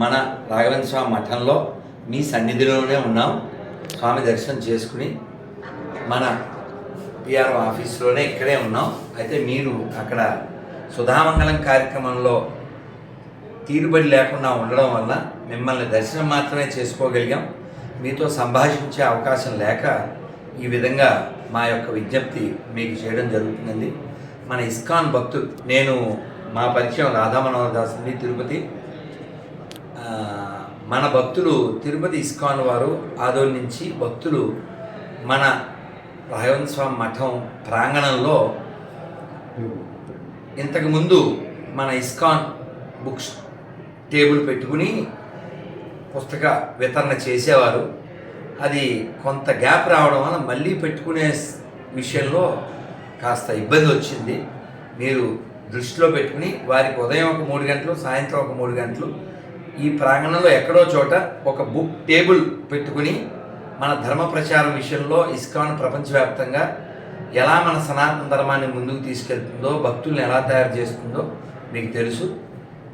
మన రాఘవేంద్ర స్వామి మఠంలో మీ సన్నిధిలోనే ఉన్నాం. స్వామి దర్శనం చేసుకుని మన పిఆర్ఓ ఆఫీస్లోనే ఇక్కడే ఉన్నాం. అయితే మీరు అక్కడ సుధామంగళం కార్యక్రమంలో తీరుబడి లేకుండా ఉండడం వల్ల మిమ్మల్ని దర్శనం మాత్రమే చేసుకోగలిగాం. మీతో సంభాషించే అవకాశం లేక ఈ విధంగా మా యొక్క విజ్ఞప్తి మీకు చేయడం జరుగుతుందండి. మన ఇస్కాన్ భక్తులు నేను మా పరిచయం రాధామనోహర్ దాస్ అండి తిరుపతి. మన భక్తులు తిరుపతి ఇస్కాన్ వారు ఆదోళ నుంచి భక్తులు మన రాఘవేంద్ర స్వామి మఠం ప్రాంగణంలో ఇంతకుముందు మన ఇస్కాన్ బుక్స్ టేబుల్ పెట్టుకుని పుస్తక వితరణ చేసేవారు. అది కొంత గ్యాప్ రావడం వల్ల మళ్ళీ పెట్టుకునే విషయంలో కాస్త ఇబ్బంది వచ్చింది. మీరు దృష్టిలో పెట్టుకుని వారికి ఉదయం ఒక మూడు గంటలు సాయంత్రం ఒక మూడు గంటలు ఈ ప్రాంగణంలో ఎక్కడో చోట ఒక బుక్ టేబుల్ పెట్టుకుని మన ధర్మ ప్రచారం విషయంలో ఇస్కాన్ ప్రపంచవ్యాప్తంగా ఎలా మన సనాతన ధర్మాన్ని ముందుకు తీసుకెళ్తుందో భక్తుల్ని ఎలా తయారు చేస్తుందో మీకు తెలుసు.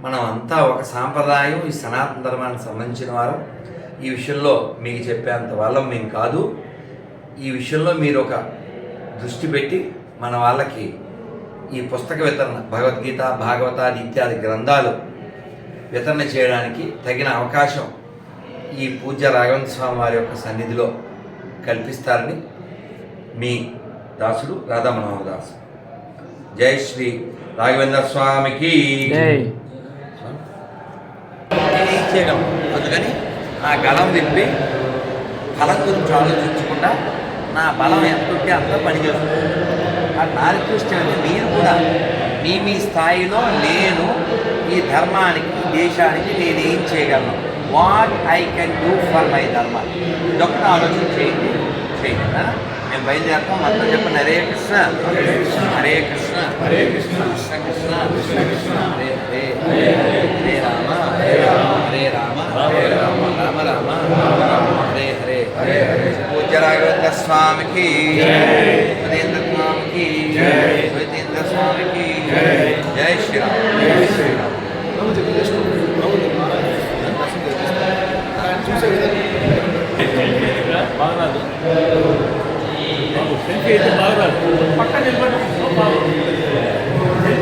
మనం అంతా ఒక సాంప్రదాయం ఈ సనాతన ధర్మానికి సంబంధించిన వారు. ఈ విషయంలో మీకు చెప్పేంత వాళ్ళం మేము కాదు. ఈ విషయంలో మీరు ఒక దృష్టి పెట్టి మన వాళ్ళకి ఈ పుస్తక వితరణ భగవద్గీత భాగవతాది ఇత్యాది గ్రంథాలు వితరణ చేయడానికి తగిన అవకాశం ఈ పూజ్య రాఘవేంద్ర స్వామి వారి యొక్క సన్నిధిలో కల్పిస్తారని మీ దాసుడు రాధా మనోహర్ దాస్. జై శ్రీ రాఘవేంద్ర స్వామికి. అందుకని నా గళం విప్పి ఫలం గురించి ఆలోచించకుండా నా బలం ఎంత ఉంటే అంత పని చేస్తుంది. ఆ నా రిక్వెస్ట్ అంటే మీరు కూడా మీ మీ స్థాయిలో నేను ఈ ధర్మానికి దేశానికి నేను ఏం చేయగలను? What I can do for my dharma ఇదొక్కటి ఆలోచన చేయండి. చేయండి? మేము బయలుదేరుతాం. మొత్తం చెప్పండి. హరే కృష్ణ. హరే కృష్ణ. హరే కృష్ణ. కృష్ణ కృష్ణ. కృష్ణ కృష్ణ. హరే హరే. హరే రామ. హరే రామ. హరే రామ. హరే రామ. రామ రామ. రామ రామ. హరే హరే. హరే హరే. పూజ్య రాఘవేంద్ర స్వామికి బాగరాదు బాబు సెల్ఫీ అయితే బాగరాదు పక్కన నిలబడి బాబు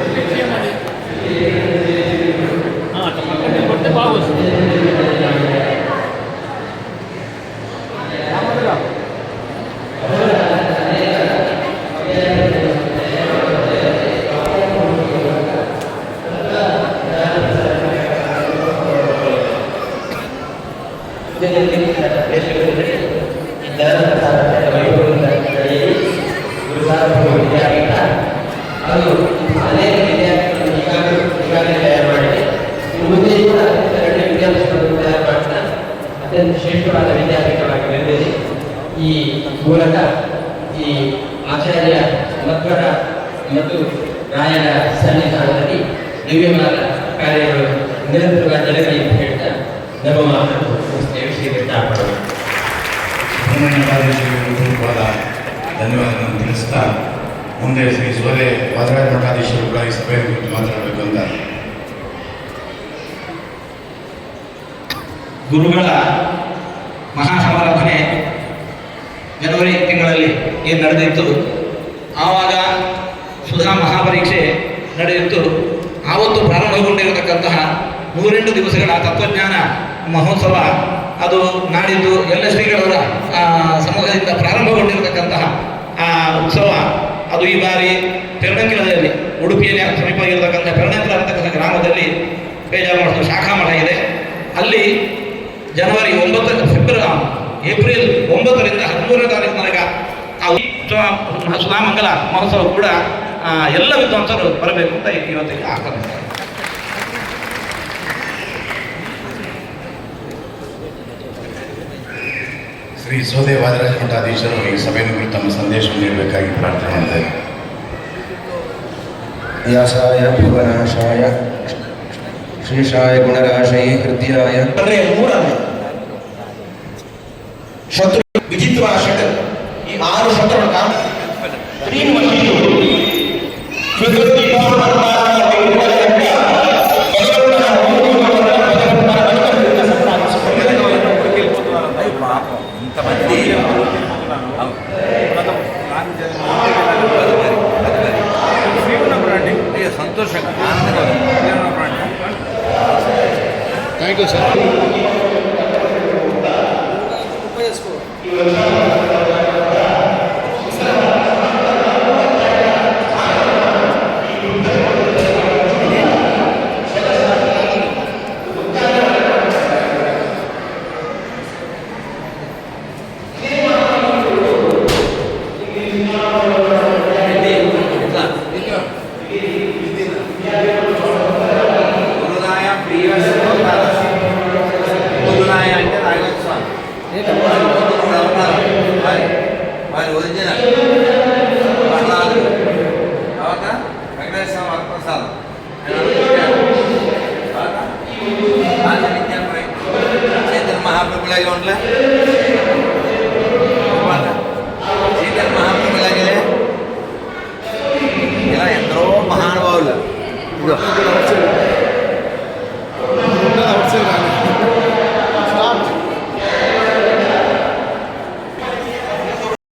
సెల్ఫీ చేయమని ఆ, అట్లా పక్కన నిలబడితే బాగా వస్తుంది ಅದು ಅನೇಕ ವಿದ್ಯಾರ್ಥಿಗಳು ಈಗಾಗಲೇ ಈಗಾಗಲೇ ಕೂಡ ಅತ್ಯಂತ ಶ್ರೇಷ್ಠವಾದ ಈ ಮೂಲಕ ಈ ಆಚಾರ್ಯ ಮಧ್ವರ ಮತ್ತು ರಾಯರ ಸನ್ನಿಧಾನದಲ್ಲಿ ದಿವ್ಯವಾದ ಕಾರ್ಯಗಳು ನಿರಂತರವಾಗಿ ಜರಗಲಿ ಅಂತ ಹೇಳ್ತಾ ನಮ್ಮ ಮಾತನ್ನು ಧನ್ಯವಾದಗಳನ್ನು ತಿಳಿಸ್ತಾ ಮುಂದೆ ಶ್ರೀ ಸೋಲೆ ವಾದರಾಜ ಮಠಾಧೀಶರು ಕೂಡ ಈ ಸಭೆಯ ಕುರಿತು ಮಾತನಾಡಬೇಕು ಅಂತ. ಗುರುಗಳ ಮಹಾಸಮಾರಾಧನೆ ಜನವರಿ ತಿಂಗಳಲ್ಲಿ ಏನು ನಡೆದಿತ್ತು? ಆವಾಗ ಸುಧಾ ಮಹಾಪರೀಕ್ಷೆ ನಡೆದಿತ್ತು. ಆವತ್ತು ಪ್ರಾರಂಭಗೊಂಡಿರತಕ್ಕಂತಹ ನೂರೆಂಟು ದಿವಸಗಳ ತತ್ವಜ್ಞಾನ ಮಹೋತ್ಸವ ಅದು ನಾಡಿದ್ದು ಎಲ್ಲ ಶ್ರೀಗಳವರ ಆ, ಸಮ್ಮುಖದಿಂದ ಪ್ರಾರಂಭಗೊಂಡಿರತಕ್ಕಂತಹ ಆ ಉತ್ಸವ ಅದು ಈ ಬಾರಿ ಪೆರ್ಣಂಕಿಲದಲ್ಲಿ ಉಡುಪಿಯಲ್ಲಿ ಸಮೀಪವಾಗಿರತಕ್ಕಂಥ ಪೆರ್ಣಂಕಿಲ ಅಂತಕ್ಕಂಥ ಗ್ರಾಮದಲ್ಲಿ ಬೇಜಾರು ಮಠದ ಶಾಖಾ ಮಠ ಇದೆ. ಅಲ್ಲಿ ಜನವರಿ ಒಂಬತ್ತ, ಫೆಬ್ರವರಿ ಏಪ್ರಿಲ್ ಒಂಬತ್ತರಿಂದ ಹದಿಮೂರನೇ ತಾರೀಕು ತನಕ ಸುಧಾಮಂಗಲ ಮಹೋತ್ಸವ ಕೂಡ ಎಲ್ಲ ವಿದ್ವಾಂಸರು ಬರಬೇಕು ಅಂತ ಇವತ್ತಿಗೆ ಆಹ್ವಾನಿಸ್ತಾರೆ ಶ್ರೀ ವಾದರಾಜ ಮಠಾಧೀಶರು ಈ ಸಭೆಯನ್ನು ಕುರಿತು ತಮ್ಮ ಸಂದೇಶ ನೀಡಬೇಕಾಗಿ ಪ್ರಾರ್ಥನೆ ಮಾಡಿದ್ದಾರೆ ವ್ಯಾಸಾಯ ಭುವನಾಶಾಯ ಶೇಷಾಯ ಗುಣರಾಶಯ ಹೃದಯಾಯ. ಅಂದ್ರೆ ಮೂರಲ್ಲ. ಶತ್ರು ವಿಚಿತ್ರ ಶಟಲ್ ಈ ಆರು ಶತ್ರು ಶತ್ರುಗಳ que యూ సార్ பிள்ளைகள் ஒன்றில் சீக்கிரம் மகாத்மா பிள்ளைகளே இதெல்லாம் எந்தோ மகானுபாவில்.